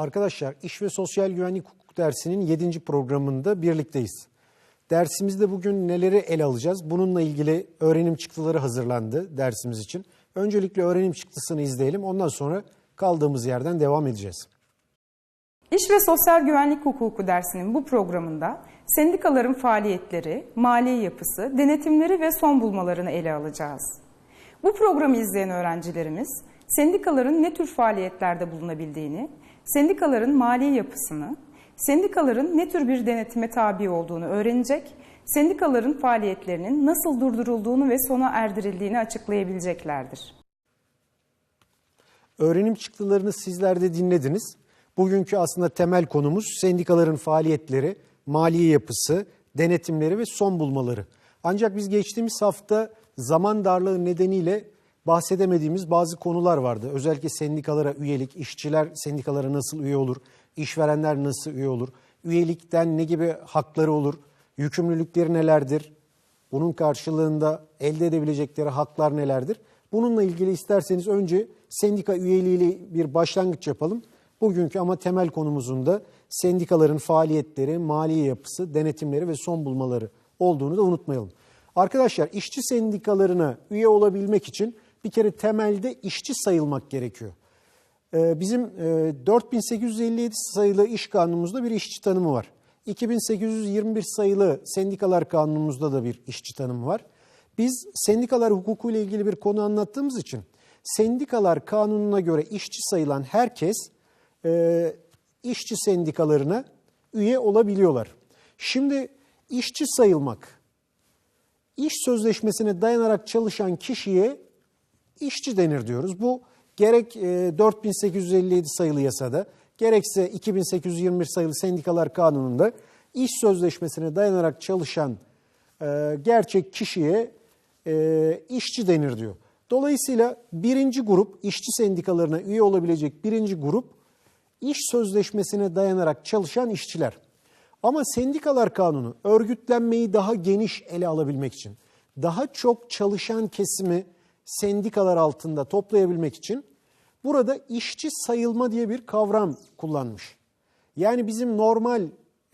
Arkadaşlar İş ve Sosyal Güvenlik Hukuk dersinin 7. programında birlikteyiz. Dersimizde bugün neleri ele alacağız? Bununla ilgili öğrenim çıktıları hazırlandı dersimiz için. Öncelikle öğrenim çıktısını izleyelim. Ondan sonra kaldığımız yerden devam edeceğiz. İş ve Sosyal Güvenlik Hukuku dersinin bu programında sendikaların faaliyetleri, mali yapısı, denetimleri ve son bulmalarını ele alacağız. Bu programı izleyen öğrencilerimiz sendikaların ne tür faaliyetlerde bulunabildiğini, sendikaların mali yapısını, sendikaların ne tür bir denetime tabi olduğunu öğrenecek, sendikaların faaliyetlerinin nasıl durdurulduğunu ve sona erdirildiğini açıklayabileceklerdir. Öğrenim çıktılarını sizler de dinlediniz. Bugünkü aslında temel konumuz sendikaların faaliyetleri, mali yapısı, denetimleri ve son bulmaları. Ancak biz geçtiğimiz hafta zaman darlığı nedeniyle bahsedemediğimiz bazı konular vardı. Özellikle sendikalara üyelik, işçiler sendikalara nasıl üye olur, işverenler nasıl üye olur, üyelikten ne gibi hakları olur, yükümlülükleri nelerdir, bunun karşılığında elde edebilecekleri haklar nelerdir? Bununla ilgili isterseniz önce sendika üyeliğiyle bir başlangıç yapalım. Bugünkü ama temel konumuzun da sendikaların faaliyetleri, mali yapısı, denetimleri ve son bulmaları olduğunu da unutmayalım. Arkadaşlar işçi sendikalarına üye olabilmek için bir kere temelde işçi sayılmak gerekiyor. Ee, Bizim e, 4857 sayılı iş kanunumuzda bir işçi tanımı var. 2821 sayılı sendikalar kanunumuzda da bir işçi tanımı var. Biz sendikalar hukuku ile ilgili bir konu anlattığımız için sendikalar kanununa göre işçi sayılan herkes e, işçi sendikalarına üye olabiliyorlar. Şimdi işçi sayılmak, iş sözleşmesine dayanarak çalışan kişiye işçi denir diyoruz. Bu gerek e, 4857 sayılı yasada gerekse 2821 sayılı sendikalar kanununda iş sözleşmesine dayanarak çalışan e, gerçek kişiye e, işçi denir diyor. Dolayısıyla birinci grup işçi sendikalarına üye olabilecek birinci grup iş sözleşmesine dayanarak çalışan işçiler. Ama sendikalar kanunu örgütlenmeyi daha geniş ele alabilmek için, daha çok çalışan kesimi sendikalar altında toplayabilmek için burada işçi sayılma diye bir kavram kullanmış. Yani bizim normal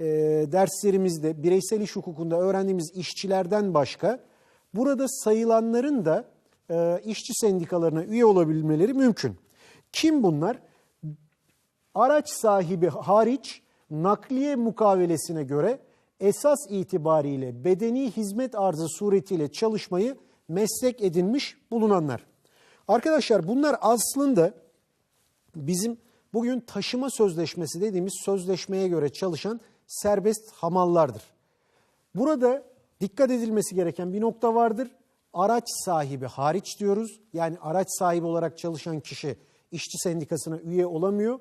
e, derslerimizde bireysel iş hukukunda öğrendiğimiz işçilerden başka burada sayılanların da e, işçi sendikalarına üye olabilmeleri mümkün. Kim bunlar? Araç sahibi hariç nakliye mukavelesine göre esas itibariyle bedeni hizmet arzı suretiyle çalışmayı meslek edinmiş bulunanlar. Arkadaşlar bunlar aslında bizim bugün taşıma sözleşmesi dediğimiz sözleşmeye göre çalışan serbest hamallardır. Burada dikkat edilmesi gereken bir nokta vardır. Araç sahibi hariç diyoruz. Yani araç sahibi olarak çalışan kişi işçi sendikasına üye olamıyor.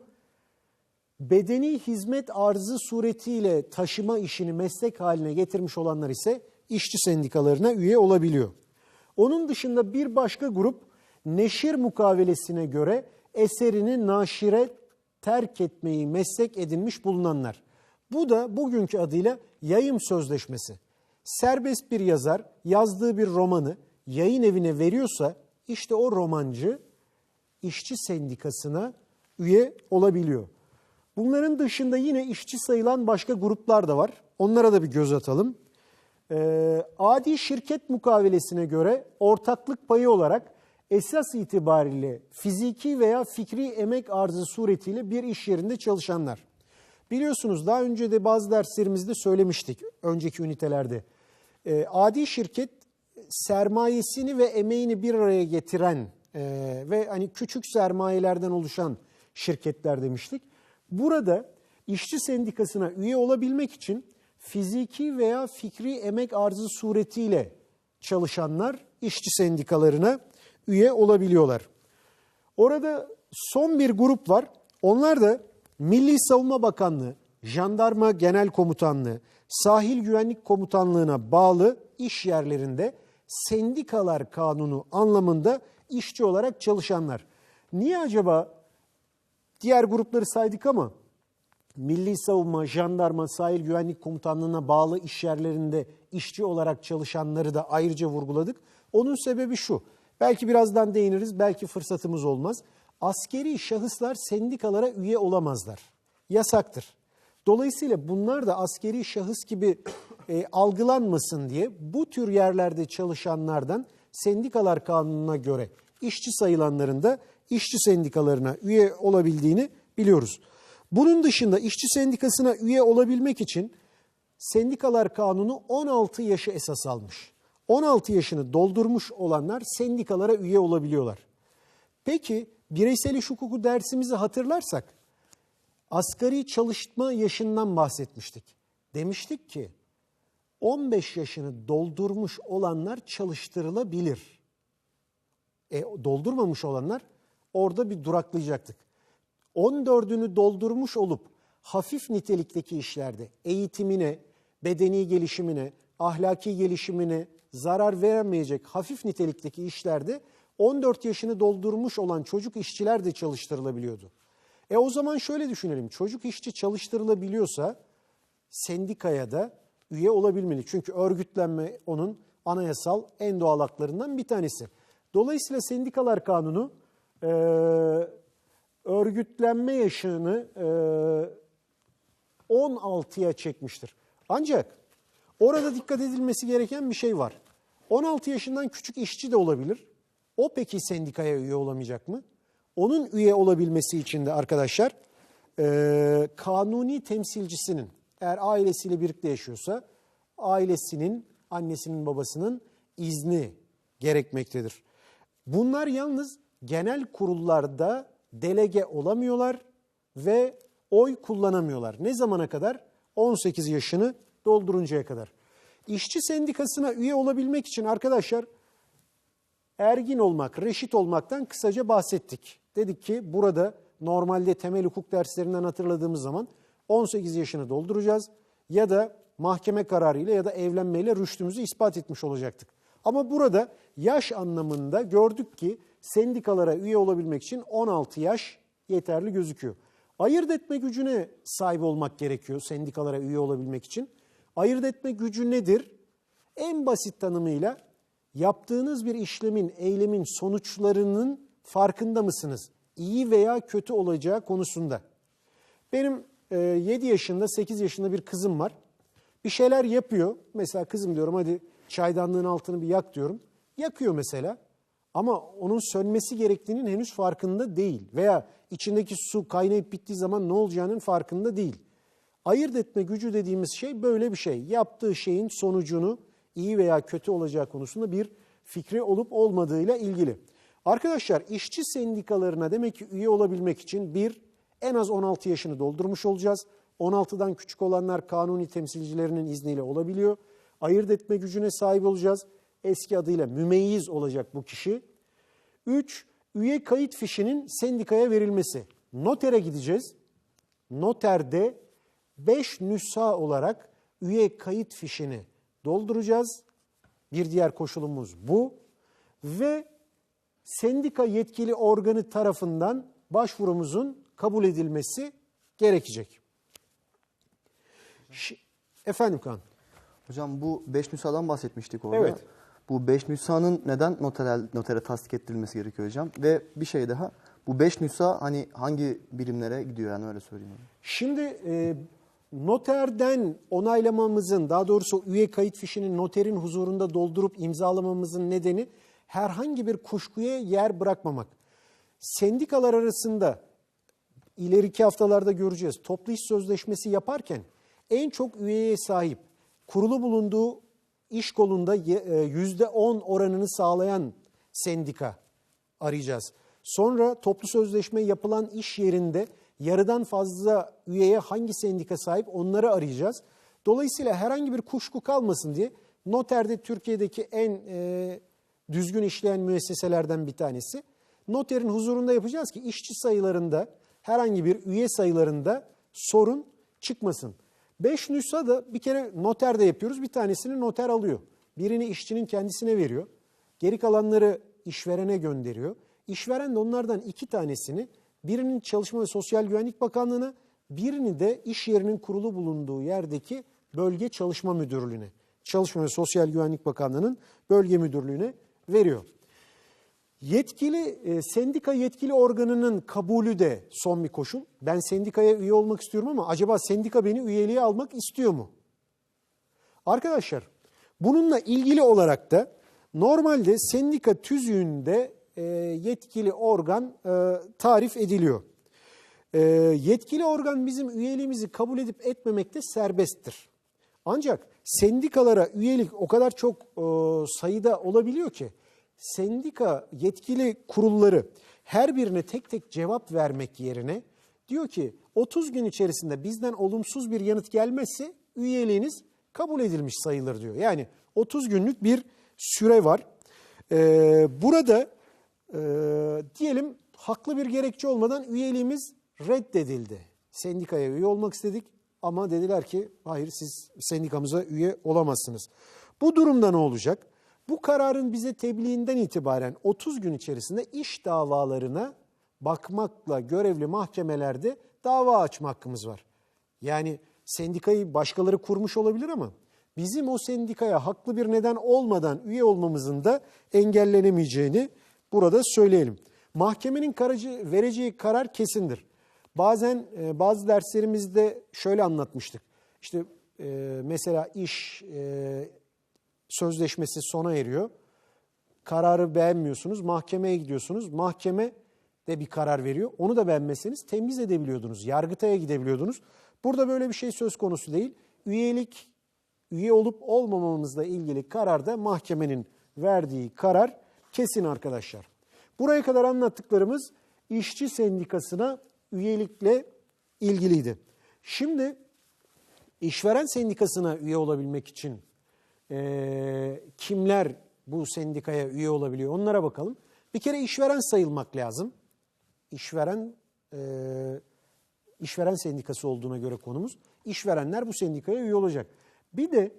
Bedeni hizmet arzı suretiyle taşıma işini meslek haline getirmiş olanlar ise işçi sendikalarına üye olabiliyor. Onun dışında bir başka grup neşir mukavelesine göre eserini naşire terk etmeyi meslek edinmiş bulunanlar. Bu da bugünkü adıyla yayım sözleşmesi. Serbest bir yazar yazdığı bir romanı yayın evine veriyorsa işte o romancı işçi sendikasına üye olabiliyor. Bunların dışında yine işçi sayılan başka gruplar da var. Onlara da bir göz atalım. Ee, adi şirket mukavelesine göre ortaklık payı olarak esas itibariyle fiziki veya fikri emek arzı suretiyle bir iş yerinde çalışanlar. Biliyorsunuz daha önce de bazı derslerimizde söylemiştik önceki ünitelerde. Ee, adi şirket sermayesini ve emeğini bir araya getiren e, ve hani küçük sermayelerden oluşan şirketler demiştik. Burada işçi sendikasına üye olabilmek için fiziki veya fikri emek arzı suretiyle çalışanlar işçi sendikalarına üye olabiliyorlar. Orada son bir grup var. Onlar da Milli Savunma Bakanlığı, Jandarma Genel Komutanlığı, Sahil Güvenlik Komutanlığı'na bağlı iş yerlerinde sendikalar kanunu anlamında işçi olarak çalışanlar. Niye acaba diğer grupları saydık ama Milli Savunma, Jandarma, Sahil Güvenlik Komutanlığı'na bağlı iş yerlerinde işçi olarak çalışanları da ayrıca vurguladık. Onun sebebi şu, belki birazdan değiniriz, belki fırsatımız olmaz. Askeri şahıslar sendikalara üye olamazlar. yasaktır. Dolayısıyla bunlar da askeri şahıs gibi e, algılanmasın diye bu tür yerlerde çalışanlardan sendikalar kanununa göre işçi sayılanların da işçi sendikalarına üye olabildiğini biliyoruz. Bunun dışında işçi sendikasına üye olabilmek için Sendikalar Kanunu 16 yaşı esas almış. 16 yaşını doldurmuş olanlar sendikalara üye olabiliyorlar. Peki bireysel iş hukuku dersimizi hatırlarsak asgari çalışma yaşından bahsetmiştik. Demiştik ki 15 yaşını doldurmuş olanlar çalıştırılabilir. E, doldurmamış olanlar orada bir duraklayacaktık. 14'ünü doldurmuş olup hafif nitelikteki işlerde eğitimine, bedeni gelişimine, ahlaki gelişimine zarar veremeyecek hafif nitelikteki işlerde 14 yaşını doldurmuş olan çocuk işçiler de çalıştırılabiliyordu. E o zaman şöyle düşünelim. Çocuk işçi çalıştırılabiliyorsa sendikaya da üye olabilmeli. Çünkü örgütlenme onun anayasal en doğal haklarından bir tanesi. Dolayısıyla sendikalar kanunu örgütlenme yaşını e, 16'ya çekmiştir. Ancak orada dikkat edilmesi gereken bir şey var. 16 yaşından küçük işçi de olabilir. O peki sendikaya üye olamayacak mı? Onun üye olabilmesi için de arkadaşlar e, kanuni temsilcisinin eğer ailesiyle birlikte yaşıyorsa ailesinin, annesinin, babasının izni gerekmektedir. Bunlar yalnız genel kurullarda delege olamıyorlar ve oy kullanamıyorlar. Ne zamana kadar? 18 yaşını dolduruncaya kadar. İşçi sendikasına üye olabilmek için arkadaşlar ergin olmak, reşit olmaktan kısaca bahsettik. Dedik ki burada normalde temel hukuk derslerinden hatırladığımız zaman 18 yaşını dolduracağız ya da mahkeme kararıyla ya da evlenmeyle rüştümüzü ispat etmiş olacaktık. Ama burada yaş anlamında gördük ki sendikalara üye olabilmek için 16 yaş yeterli gözüküyor. Ayırt etme gücüne sahip olmak gerekiyor sendikalara üye olabilmek için. Ayırt etme gücü nedir? En basit tanımıyla yaptığınız bir işlemin, eylemin sonuçlarının farkında mısınız? İyi veya kötü olacağı konusunda. Benim e, 7 yaşında, 8 yaşında bir kızım var. Bir şeyler yapıyor. Mesela kızım diyorum hadi çaydanlığın altını bir yak diyorum. Yakıyor mesela. Ama onun sönmesi gerektiğinin henüz farkında değil. Veya içindeki su kaynayıp bittiği zaman ne olacağının farkında değil. Ayırt etme gücü dediğimiz şey böyle bir şey. Yaptığı şeyin sonucunu iyi veya kötü olacağı konusunda bir fikri olup olmadığıyla ilgili. Arkadaşlar işçi sendikalarına demek ki üye olabilmek için bir en az 16 yaşını doldurmuş olacağız. 16'dan küçük olanlar kanuni temsilcilerinin izniyle olabiliyor. Ayırt etme gücüne sahip olacağız. Eski adıyla mümeyyiz olacak bu kişi. 3. Üye kayıt fişinin sendikaya verilmesi. Notere gideceğiz. Noterde 5 nüsha olarak üye kayıt fişini dolduracağız. Bir diğer koşulumuz bu. Ve sendika yetkili organı tarafından başvurumuzun kabul edilmesi gerekecek. Şi- Efendim Kaan. Hocam bu 5 nüshadan bahsetmiştik orada. Evet. Bu 5 nüshanın neden notere, notere tasdik ettirilmesi gerekiyor hocam? Ve bir şey daha. Bu 5 nüsha hani hangi birimlere gidiyor yani öyle söyleyeyim. Şimdi e, noterden onaylamamızın, daha doğrusu üye kayıt fişinin noterin huzurunda doldurup imzalamamızın nedeni herhangi bir kuşkuya yer bırakmamak. Sendikalar arasında ileriki haftalarda göreceğiz. Toplu iş sözleşmesi yaparken en çok üyeye sahip, kurulu bulunduğu iş kolunda ye- e, yüzde on oranını sağlayan sendika arayacağız. Sonra toplu sözleşme yapılan iş yerinde yarıdan fazla üyeye hangi sendika sahip onları arayacağız. Dolayısıyla herhangi bir kuşku kalmasın diye noterde Türkiye'deki en e, düzgün işleyen müesseselerden bir tanesi. Noterin huzurunda yapacağız ki işçi sayılarında herhangi bir üye sayılarında sorun çıkmasın. Beş nüsha da bir kere noterde yapıyoruz. Bir tanesini noter alıyor. Birini işçinin kendisine veriyor. Geri kalanları işverene gönderiyor. İşveren de onlardan iki tanesini birinin Çalışma ve Sosyal Güvenlik Bakanlığı'na birini de iş yerinin kurulu bulunduğu yerdeki bölge çalışma müdürlüğüne, Çalışma ve Sosyal Güvenlik Bakanlığı'nın bölge müdürlüğüne veriyor. Yetkili e, sendika yetkili organının kabulü de son bir koşul. Ben sendikaya üye olmak istiyorum ama acaba sendika beni üyeliğe almak istiyor mu? Arkadaşlar bununla ilgili olarak da normalde sendika tüzüğünde e, yetkili organ e, tarif ediliyor. E, yetkili organ bizim üyeliğimizi kabul edip etmemekte serbesttir. Ancak sendikalara üyelik o kadar çok e, sayıda olabiliyor ki sendika yetkili kurulları her birine tek tek cevap vermek yerine diyor ki 30 gün içerisinde bizden olumsuz bir yanıt gelmezse üyeliğiniz kabul edilmiş sayılır diyor. Yani 30 günlük bir süre var. Ee, burada e, diyelim haklı bir gerekçe olmadan üyeliğimiz reddedildi. Sendikaya üye olmak istedik ama dediler ki hayır siz sendikamıza üye olamazsınız. Bu durumda ne olacak? Bu kararın bize tebliğinden itibaren 30 gün içerisinde iş davalarına bakmakla görevli mahkemelerde dava açma hakkımız var. Yani sendikayı başkaları kurmuş olabilir ama bizim o sendikaya haklı bir neden olmadan üye olmamızın da engellenemeyeceğini burada söyleyelim. Mahkemenin kararı, vereceği karar kesindir. Bazen e, bazı derslerimizde şöyle anlatmıştık. İşte e, mesela iş e, sözleşmesi sona eriyor. Kararı beğenmiyorsunuz, mahkemeye gidiyorsunuz. Mahkeme de bir karar veriyor. Onu da beğenmezseniz temiz edebiliyordunuz. Yargıtay'a gidebiliyordunuz. Burada böyle bir şey söz konusu değil. Üyelik, üye olup olmamamızla ilgili kararda mahkemenin verdiği karar kesin arkadaşlar. Buraya kadar anlattıklarımız işçi sendikasına üyelikle ilgiliydi. Şimdi işveren sendikasına üye olabilmek için e, kimler bu sendikaya üye olabiliyor onlara bakalım. Bir kere işveren sayılmak lazım. İşveren e, işveren sendikası olduğuna göre konumuz. İşverenler bu sendikaya üye olacak. Bir de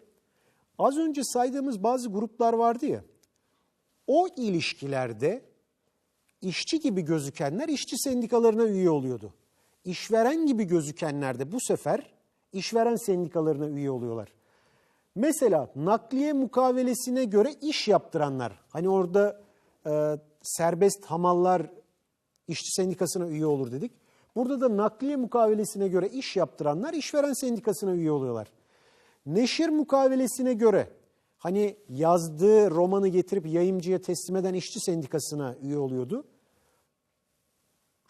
az önce saydığımız bazı gruplar vardı ya. O ilişkilerde işçi gibi gözükenler işçi sendikalarına üye oluyordu. İşveren gibi gözükenler de bu sefer işveren sendikalarına üye oluyorlar. Mesela nakliye mukavelesine göre iş yaptıranlar, hani orada e, serbest hamallar işçi sendikasına üye olur dedik. Burada da nakliye mukavelesine göre iş yaptıranlar işveren sendikasına üye oluyorlar. Neşir mukavelesine göre hani yazdığı romanı getirip yayımcıya teslim eden işçi sendikasına üye oluyordu.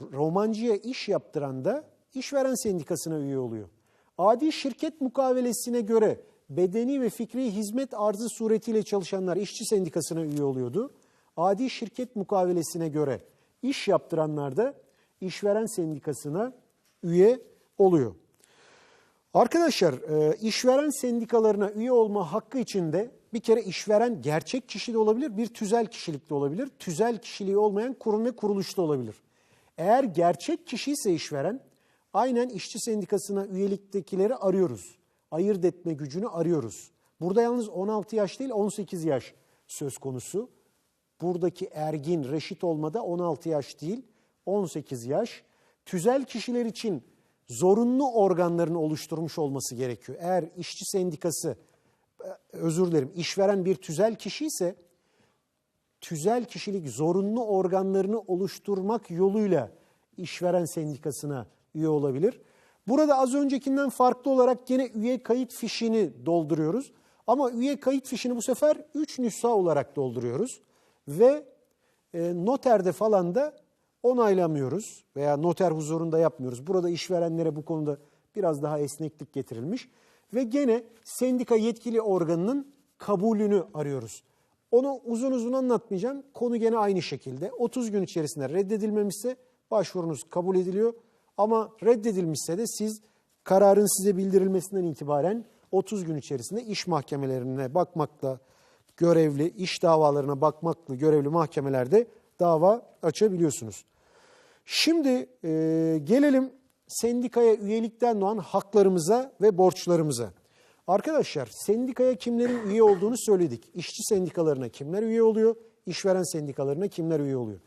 Romancıya iş yaptıran da işveren sendikasına üye oluyor. Adi şirket mukavelesine göre bedeni ve fikri hizmet arzı suretiyle çalışanlar işçi sendikasına üye oluyordu. Adi şirket mukavelesine göre iş yaptıranlar da işveren sendikasına üye oluyor. Arkadaşlar e, işveren sendikalarına üye olma hakkı içinde bir kere işveren gerçek kişi de olabilir, bir tüzel kişilik de olabilir. Tüzel kişiliği olmayan kurum ve kuruluş da olabilir. Eğer gerçek kişi ise işveren, aynen işçi sendikasına üyeliktekileri arıyoruz. Ayırt etme gücünü arıyoruz. Burada yalnız 16 yaş değil 18 yaş söz konusu. Buradaki ergin, reşit olmada 16 yaş değil 18 yaş. Tüzel kişiler için zorunlu organlarını oluşturmuş olması gerekiyor. Eğer işçi sendikası, özür dilerim, işveren bir tüzel kişi ise tüzel kişilik zorunlu organlarını oluşturmak yoluyla işveren sendikasına üye olabilir. Burada az öncekinden farklı olarak gene üye kayıt fişini dolduruyoruz. Ama üye kayıt fişini bu sefer 3 nüsha olarak dolduruyoruz. Ve e, noterde falan da onaylamıyoruz veya noter huzurunda yapmıyoruz. Burada işverenlere bu konuda biraz daha esneklik getirilmiş. Ve gene sendika yetkili organının kabulünü arıyoruz. Onu uzun uzun anlatmayacağım. Konu gene aynı şekilde. 30 gün içerisinde reddedilmemişse başvurunuz kabul ediliyor. Ama reddedilmişse de siz kararın size bildirilmesinden itibaren 30 gün içerisinde iş mahkemelerine bakmakla görevli, iş davalarına bakmakla görevli mahkemelerde dava açabiliyorsunuz. Şimdi e, gelelim sendikaya üyelikten doğan haklarımıza ve borçlarımıza. Arkadaşlar sendikaya kimlerin üye olduğunu söyledik. İşçi sendikalarına kimler üye oluyor? İşveren sendikalarına kimler üye oluyor?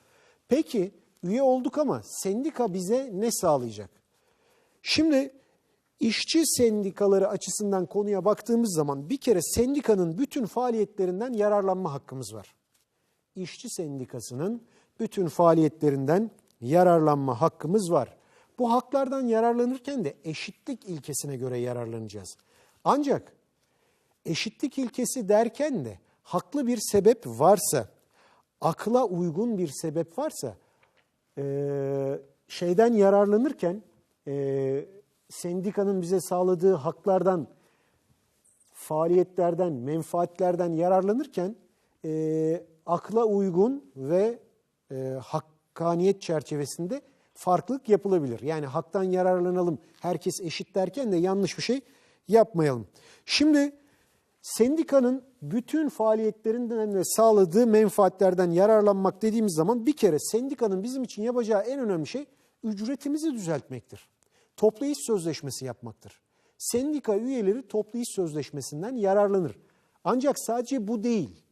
Peki üye olduk ama sendika bize ne sağlayacak? Şimdi işçi sendikaları açısından konuya baktığımız zaman bir kere sendikanın bütün faaliyetlerinden yararlanma hakkımız var. İşçi sendikasının bütün faaliyetlerinden yararlanma hakkımız var. Bu haklardan yararlanırken de eşitlik ilkesine göre yararlanacağız. Ancak eşitlik ilkesi derken de haklı bir sebep varsa, akla uygun bir sebep varsa e, şeyden yararlanırken e, sendikanın bize sağladığı haklardan, faaliyetlerden, menfaatlerden yararlanırken e, akla uygun ve e, hakkaniyet çerçevesinde farklılık yapılabilir. Yani haktan yararlanalım, herkes eşit derken de yanlış bir şey yapmayalım. Şimdi sendikanın bütün faaliyetlerinden ve sağladığı menfaatlerden yararlanmak dediğimiz zaman bir kere sendikanın bizim için yapacağı en önemli şey ücretimizi düzeltmektir. Toplu iş sözleşmesi yapmaktır. Sendika üyeleri toplu iş sözleşmesinden yararlanır. Ancak sadece bu değil.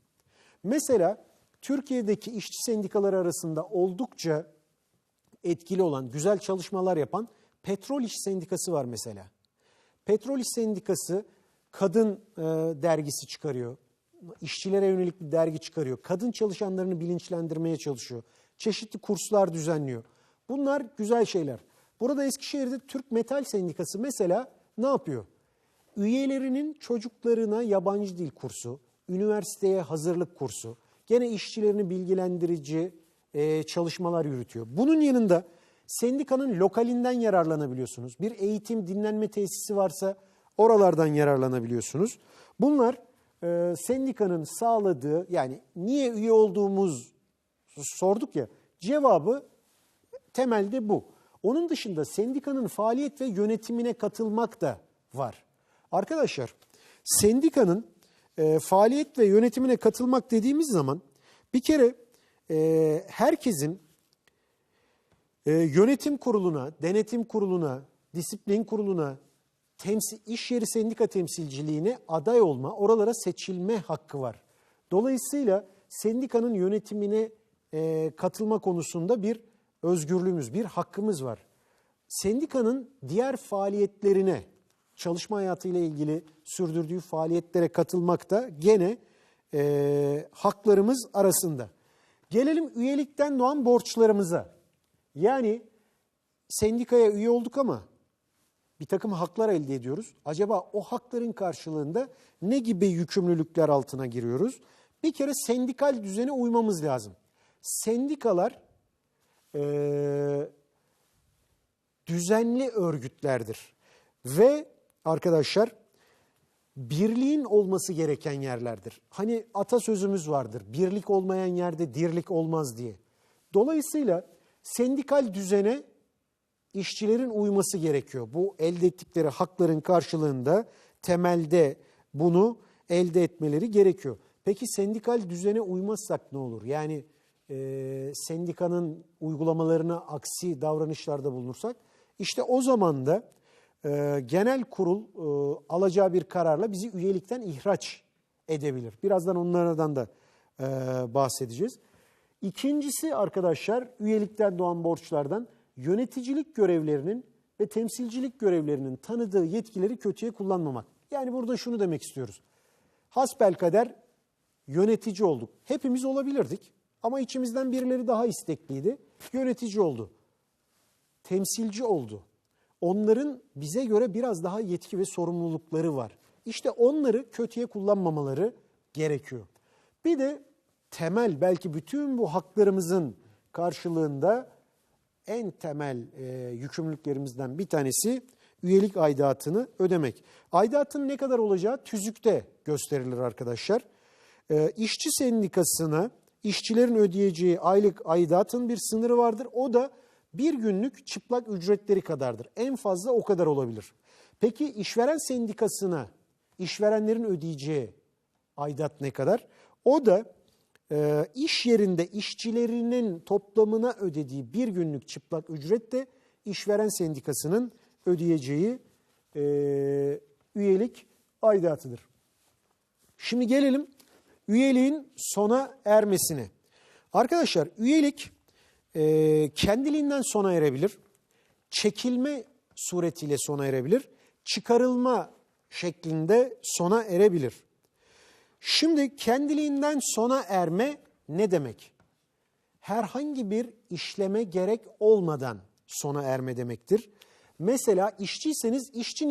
Mesela Türkiye'deki işçi sendikaları arasında oldukça etkili olan, güzel çalışmalar yapan Petrol İş Sendikası var mesela. Petrol İş Sendikası kadın e, dergisi çıkarıyor. İşçilere yönelik bir dergi çıkarıyor. Kadın çalışanlarını bilinçlendirmeye çalışıyor. Çeşitli kurslar düzenliyor. Bunlar güzel şeyler. Burada Eskişehir'de Türk Metal Sendikası mesela ne yapıyor? Üyelerinin çocuklarına yabancı dil kursu, üniversiteye hazırlık kursu, gene işçilerini bilgilendirici e, çalışmalar yürütüyor. Bunun yanında sendikanın lokalinden yararlanabiliyorsunuz. Bir eğitim, dinlenme tesisi varsa oralardan yararlanabiliyorsunuz. Bunlar e, sendikanın sağladığı yani niye üye olduğumuz sorduk ya cevabı temelde bu. Onun dışında sendikanın faaliyet ve yönetimine katılmak da var. Arkadaşlar sendikanın e, faaliyet ve yönetimine katılmak dediğimiz zaman bir kere e, herkesin e, yönetim kuruluna, denetim kuruluna, disiplin kuruluna, temsil, iş yeri sendika temsilciliğine aday olma, oralara seçilme hakkı var. Dolayısıyla sendikanın yönetimine e, katılma konusunda bir özgürlüğümüz, bir hakkımız var. Sendikanın diğer faaliyetlerine, çalışma hayatıyla ilgili sürdürdüğü faaliyetlere katılmak da gene e, haklarımız arasında. Gelelim üyelikten doğan borçlarımıza. Yani sendikaya üye olduk ama bir takım haklar elde ediyoruz. Acaba o hakların karşılığında ne gibi yükümlülükler altına giriyoruz? Bir kere sendikal düzene uymamız lazım. Sendikalar e, düzenli örgütlerdir. Ve arkadaşlar birliğin olması gereken yerlerdir. Hani atasözümüz vardır. Birlik olmayan yerde dirlik olmaz diye. Dolayısıyla sendikal düzene işçilerin uyması gerekiyor. Bu elde ettikleri hakların karşılığında temelde bunu elde etmeleri gerekiyor. Peki sendikal düzene uymazsak ne olur? Yani e, sendikanın uygulamalarına aksi davranışlarda bulunursak işte o zaman da e, genel kurul e, alacağı bir kararla bizi üyelikten ihraç edebilir. Birazdan onlardan da e, bahsedeceğiz. İkincisi arkadaşlar üyelikten doğan borçlardan yöneticilik görevlerinin ve temsilcilik görevlerinin tanıdığı yetkileri kötüye kullanmamak. Yani burada şunu demek istiyoruz. Hasbelkader yönetici olduk. Hepimiz olabilirdik ama içimizden birileri daha istekliydi. Yönetici oldu. Temsilci oldu. Onların bize göre biraz daha yetki ve sorumlulukları var. İşte onları kötüye kullanmamaları gerekiyor. Bir de temel belki bütün bu haklarımızın karşılığında en temel e, yükümlülüklerimizden bir tanesi üyelik aidatını ödemek. Aidatın ne kadar olacağı tüzükte gösterilir arkadaşlar. E, işçi sendikasına işçilerin ödeyeceği aylık aidatın bir sınırı vardır. O da bir günlük çıplak ücretleri kadardır. En fazla o kadar olabilir. Peki işveren sendikasına işverenlerin ödeyeceği aidat ne kadar? O da e, iş yerinde işçilerinin toplamına ödediği bir günlük çıplak ücret de işveren sendikasının ödeyeceği e, üyelik aidatıdır. Şimdi gelelim üyeliğin sona ermesine. Arkadaşlar üyelik e, kendiliğinden sona erebilir, çekilme suretiyle sona erebilir, çıkarılma şeklinde sona erebilir. Şimdi kendiliğinden sona erme ne demek? herhangi bir işleme gerek olmadan sona erme demektir. Mesela işçiyseniz işçi